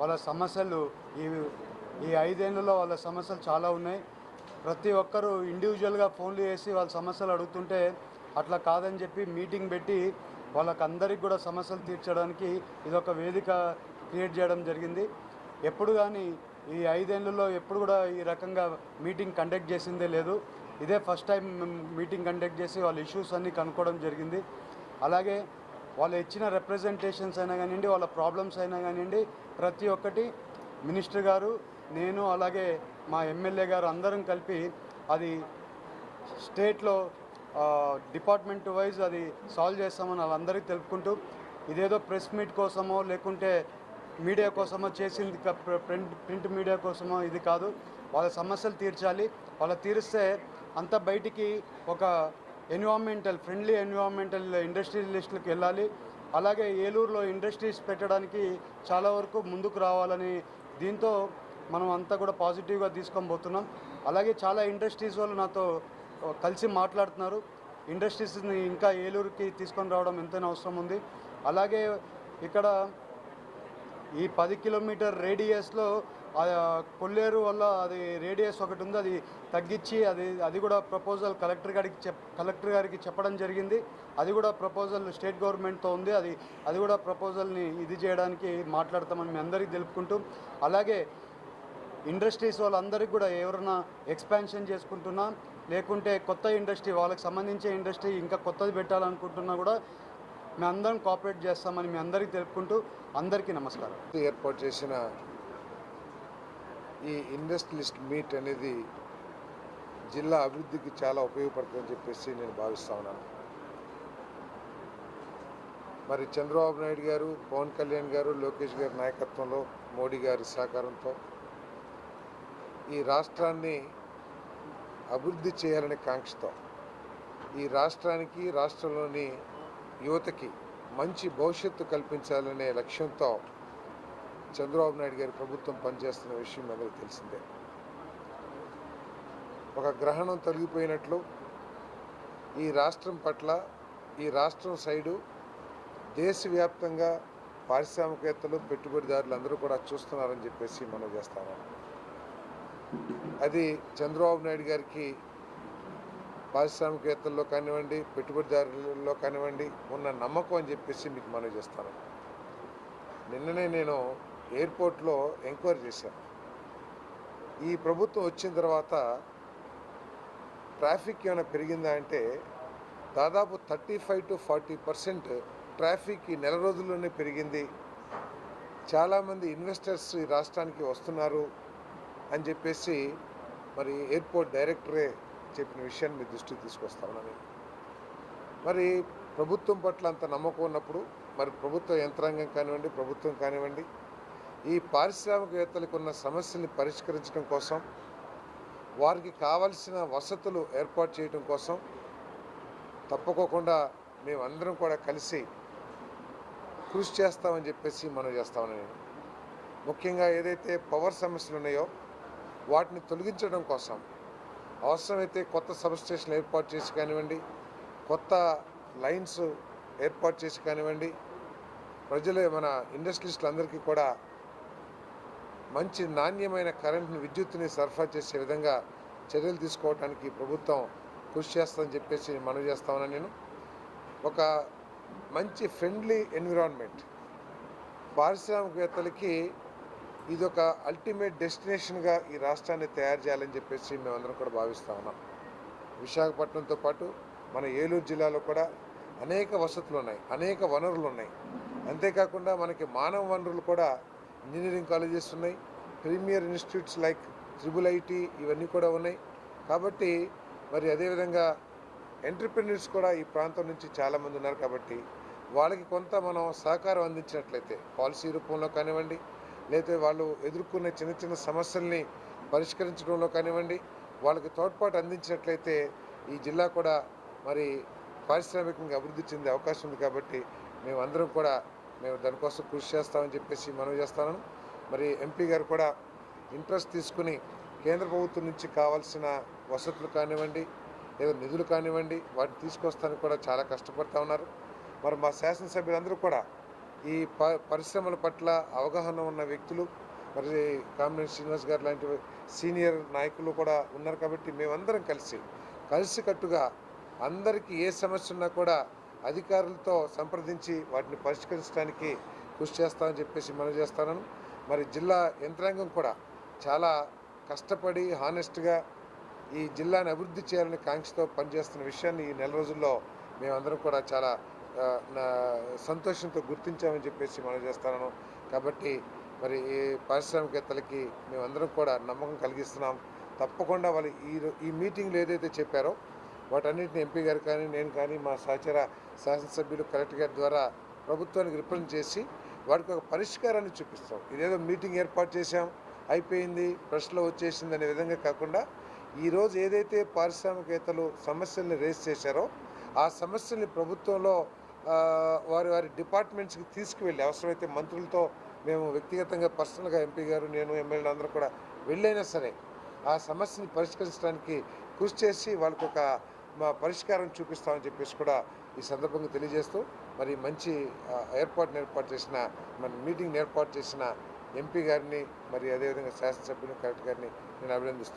వాళ్ళ సమస్యలు ఈ ఈ ఐదేళ్ళలో వాళ్ళ సమస్యలు చాలా ఉన్నాయి. ప్రతి ఒక్కరూ ఇండివిజువల్గా ఫోన్లు చేసి వాళ్ళ సమస్యలు అడుగుతుంటే అట్లా కాదని చెప్పి మీటింగ్ పెట్టి వాళ్ళకందరికి కూడా సమస్యలు తీర్చడానికి ఇదొక వేదిక క్రియేట్ చేయడం జరిగింది. ఎప్పుడు కానీ ఈ ఐదేళ్ళలో ఎప్పుడు కూడా ఈ రకంగా మీటింగ్ కండక్ట్ చేసిందే లేదు. ఇదే ఫస్ట్ టైం మీటింగ్ కండక్ట్ చేసి వాళ్ళ ఇష్యూస్ అన్నీ కనుక్కోవడం జరిగింది. అలాగే వాళ్ళు ఇచ్చిన రిప్రజెంటేషన్స్ అయినా కానివ్వండి వాళ్ళ ప్రాబ్లమ్స్ అయినా కానివ్వండి ప్రతి ఒక్కటి మినిస్టర్ గారు నేను అలాగే మా ఎమ్మెల్యే గారు అందరం కలిపి అది స్టేట్లో డిపార్ట్మెంట్ వైజ్ అది సాల్వ్ చేస్తామని వాళ్ళందరికీ తెలుపుకుంటూ ఇదేదో ప్రెస్ మీట్ కోసమో లేకుంటే మీడియా కోసమో చేసింది ప్రింట్ ప్రింట్ మీడియా కోసమో ఇది కాదు. వాళ్ళ సమస్యలు తీర్చాలి. వాళ్ళ తీరిస్తే అంత బయటికి ఒక ఎన్విరాన్మెంటల్ ఫ్రెండ్లీ ఎన్విరాన్మెంటల్ ఇండస్ట్రియలిస్టులకు వెళ్ళాలి. అలాగే ఏలూరులో ఇండస్ట్రీస్ పెట్టడానికి చాలా వరకు ముందుకు రావాలని దీంతో మనం అంతా కూడా పాజిటివ్గా తీసుకొని పోతున్నాం. అలాగే చాలా ఇండస్ట్రీస్ వాళ్ళు నాతో కలిసి మాట్లాడుతున్నారు. ఇండస్ట్రీస్ని ఇంకా ఏలూరుకి తీసుకొని రావడం ఎంతైనా అవసరం ఉంది. అలాగే ఇక్కడ ఈ పది కిలోమీటర్ రేడియస్లో కొల్లేరు వల్ల అది రేడియస్ ఒకటి ఉంది అది తగ్గించి అది అది కూడా ప్రపోజల్ కలెక్టర్ గారికి చెప్ కలెక్టర్ గారికి చెప్పడం జరిగింది. అది కూడా ప్రపోజల్ స్టేట్ గవర్నమెంట్తో ఉంది అది అది కూడా ప్రపోజల్ని ఇది చేయడానికి మాట్లాడతామని మీ అందరికీ తెలుపుకుంటూ అలాగే ఇండస్ట్రీస్ వాళ్ళందరికీ కూడా ఎవరైనా ఎక్స్పాన్షన్ చేసుకుంటున్నా లేకుంటే కొత్త ఇండస్ట్రీ వాళ్ళకి సంబంధించే ఇండస్ట్రీ ఇంకా కొత్తది పెట్టాలనుకుంటున్నా కూడా మేము అందరం కోఆపరేట్ చేస్తామని మీ అందరికీ తెలుపుకుంటూ అందరికీ నమస్కారం. ఏర్పాటు చేసిన ఈ ఇండస్ట్రియలిస్ట్ మీట్ అనేది జిల్లా అభివృద్ధికి చాలా ఉపయోగపడుతుందని చెప్పేసి నేను భావిస్తా ఉన్నాను. మరి చంద్రబాబు నాయుడు గారు పవన్ కళ్యాణ్ గారు లోకేష్ గారి నాయకత్వంలో మోడీ గారి సహకారంతో ఈ రాష్ట్రాన్ని అభివృద్ధి చేయాలనే కాంక్షతో ఈ రాష్ట్రానికి రాష్ట్రంలోని యువతకి మంచి భవిష్యత్తు కల్పించాలనే లక్ష్యంతో చంద్రబాబు నాయుడు గారి ప్రభుత్వం పనిచేస్తున్న విషయం అందరికీ తెలిసిందే. ఒక గ్రహణం తొలగిపోయినట్లు ఈ రాష్ట్రం పట్ల ఈ రాష్ట్రం సైడు దేశవ్యాప్తంగా పారిశ్రామికవేత్తలు పెట్టుబడిదారులు అందరూ కూడా చూస్తున్నారని చెప్పేసి మనం చేస్తాము అది చంద్రబాబు నాయుడు గారికి పారిశ్రామికవేత్తల్లో కానివ్వండి పెట్టుబడిదారులలో కానివ్వండి ఉన్న నమ్మకం అని చెప్పేసి మీకు మనం చేస్తాను నిన్ననే నేను ఎయిర్పోర్ట్లో ఎంక్వైరీ చేశాను ఈ ప్రభుత్వం వచ్చిన తర్వాత ట్రాఫిక్ ఏమైనా పెరిగిందా అంటే దాదాపు thirty five to forty percent traffic ఈ నెల రోజుల్లోనే పెరిగింది. చాలామంది ఇన్వెస్టర్స్ ఈ రాష్ట్రానికి వస్తున్నారు అని చెప్పేసి మరి ఎయిర్పోర్ట్ డైరెక్టరే చెప్పిన విషయాన్ని మీ దృష్టికి తీసుకొస్తామని మరి ప్రభుత్వం పట్ల అంత నమ్మకం ఉన్నప్పుడు మరి ప్రభుత్వ యంత్రాంగం కానివ్వండి ప్రభుత్వం కానివ్వండి ఈ పారిశ్రామికవేత్తలకు ఉన్న సమస్యల్ని పరిష్కరించడం కోసం వారికి కావలసిన వసతులు ఏర్పాటు చేయడం కోసం తప్పకోకుండా మేమందరం కూడా కలిసి కృషి చేస్తామని చెప్పేసి మనం చేస్తామని నేను. ముఖ్యంగా ఏదైతే పవర్ సమస్యలు ఉన్నాయో వాటిని తొలగించడం కోసం అవసరమైతే కొత్త సబ్స్టేషన్లు ఏర్పాటు చేసి కానివ్వండి కొత్త లైన్స్ ఏర్పాటు చేసి కానివ్వండి ప్రజలు మన ఇండస్ట్రియలిస్టులందరికీ కూడా మంచి నాణ్యమైన కరెంట్ను విద్యుత్తుని సరఫరా చేసే విధంగా చర్యలు తీసుకోవడానికి ప్రభుత్వం కృషి చేస్తుందని చెప్పేసి మనవి చేస్తామని నేను. ఒక మంచి ఫ్రెండ్లీ ఎన్విరాన్మెంట్ పారిశ్రామికవేత్తలకి ఇది ఒక అల్టిమేట్ డెస్టినేషన్గా ఈ రాష్ట్రాన్ని తయారు చేయాలని చెప్పేసి మేమందరం కూడా భావిస్తా ఉన్నాం. విశాఖపట్నంతో పాటు మన ఏలూరు జిల్లాలో కూడా అనేక వసతులు ఉన్నాయి అనేక వనరులు ఉన్నాయి. అంతేకాకుండా మనకి మానవ వనరులు కూడా ఇంజనీరింగ్ కాలేజెస్ ఉన్నాయి premier institutes like triple IT ఇవన్నీ కూడా ఉన్నాయి. కాబట్టి మరి అదేవిధంగా ఎంటర్ప్రినర్స్ కూడా ఈ ప్రాంతం నుంచి చాలామంది ఉన్నారు కాబట్టి వాళ్ళకి కొంత మనం సహకారం అందించినట్లయితే పాలసీ రూపంలో కానివ్వండి లేకపోతే వాళ్ళు ఎదుర్కొనే చిన్న చిన్న సమస్యల్ని పరిష్కరించడంలో కానివ్వండి వాళ్ళకి తోడ్పాటు అందించినట్లయితే ఈ జిల్లా కూడా మరి పారిశ్రామికంగా అభివృద్ధి చెందే అవకాశం ఉంది కాబట్టి మేమందరం కూడా మేము దానికోసం కృషి చేస్తామని చెప్పేసి మనవి చేస్తాను. మరి ఎంపీ గారు కూడా ఇంట్రెస్ట్ తీసుకుని కేంద్ర ప్రభుత్వం నుంచి కావాల్సిన వసతులు కానివ్వండి లేదా నిధులు కానివ్వండి వాటిని తీసుకొస్తానికి కూడా చాలా కష్టపడుతూ ఉన్నారు. మరి మా శాసనసభ్యులందరూ కూడా ఈ ప పరిశ్రమల పట్ల అవగాహన ఉన్న వ్యక్తులు మరి కామినేని శ్రీనివాస్ గారు లాంటి సీనియర్ నాయకులు కూడా ఉన్నారు కాబట్టి మేమందరం కలిసి కలిసికట్టుగా అందరికీ ఏ సమస్య ఉన్నా కూడా అధికారులతో సంప్రదించి వాటిని పరిష్కరించడానికి కృషి చేస్తామని చెప్పేసి మనం చేస్తాను మరి జిల్లా యంత్రాంగం కూడా చాలా కష్టపడి హానెస్ట్గా ఈ జిల్లాను అభివృద్ధి చేయాలని కాంక్షతో పనిచేస్తున్న విషయాన్ని ఈ నెల రోజుల్లో మేమందరం కూడా చాలా నా సంతోషంతో గుర్తించామని చెప్పేసి మనం చేస్తాను కాబట్టి మరి ఈ పారిశ్రామికేత్తలకి మేమందరం కూడా నమ్మకం కలిగిస్తున్నాం. తప్పకుండా వాళ్ళు ఈ ఈ మీటింగ్లు ఏదైతే చెప్పారో వాటన్నిటిని ఎంపీ గారు కానీ నేను కానీ మా సహచర శాసనసభ్యులు కలెక్టర్ గారి ద్వారా ప్రభుత్వానికి రిప్రజెంట్ చేసి వాటికి ఒక పరిష్కారాన్ని చూపిస్తాం. ఇదేదో మీటింగ్ ఏర్పాటు చేశాం అయిపోయింది ప్రశ్నలో వచ్చేసింది అనే విధంగా కాకుండా ఈరోజు ఏదైతే పారిశ్రామికవేత్తలు సమస్యల్ని రేస్ చేశారో ఆ సమస్యల్ని ప్రభుత్వంలో వారి వారి డిపార్ట్మెంట్స్కి తీసుకువెళ్ళి అవసరమైతే మంత్రులతో మేము వ్యక్తిగతంగా పర్సనల్గా ఎంపీ గారు నేను ఎమ్మెల్యేలు అందరూ కూడా వెళ్ళైనా సరే ఆ సమస్యని పరిష్కరించడానికి కృషి చేసి వాళ్ళకొక ఒక మా పరిష్కారం చూపిస్తామని చెప్పేసి కూడా ఈ సందర్భంగా తెలియజేస్తూ మరి మంచి ఏర్పాటును ఏర్పాటు చేసిన మన మీటింగ్ ఏర్పాటు చేసిన ఎంపీ గారిని మరి అదేవిధంగా శాసనసభ్యులు కలెక్టర్ గారిని నేను అభినందిస్తున్నాను.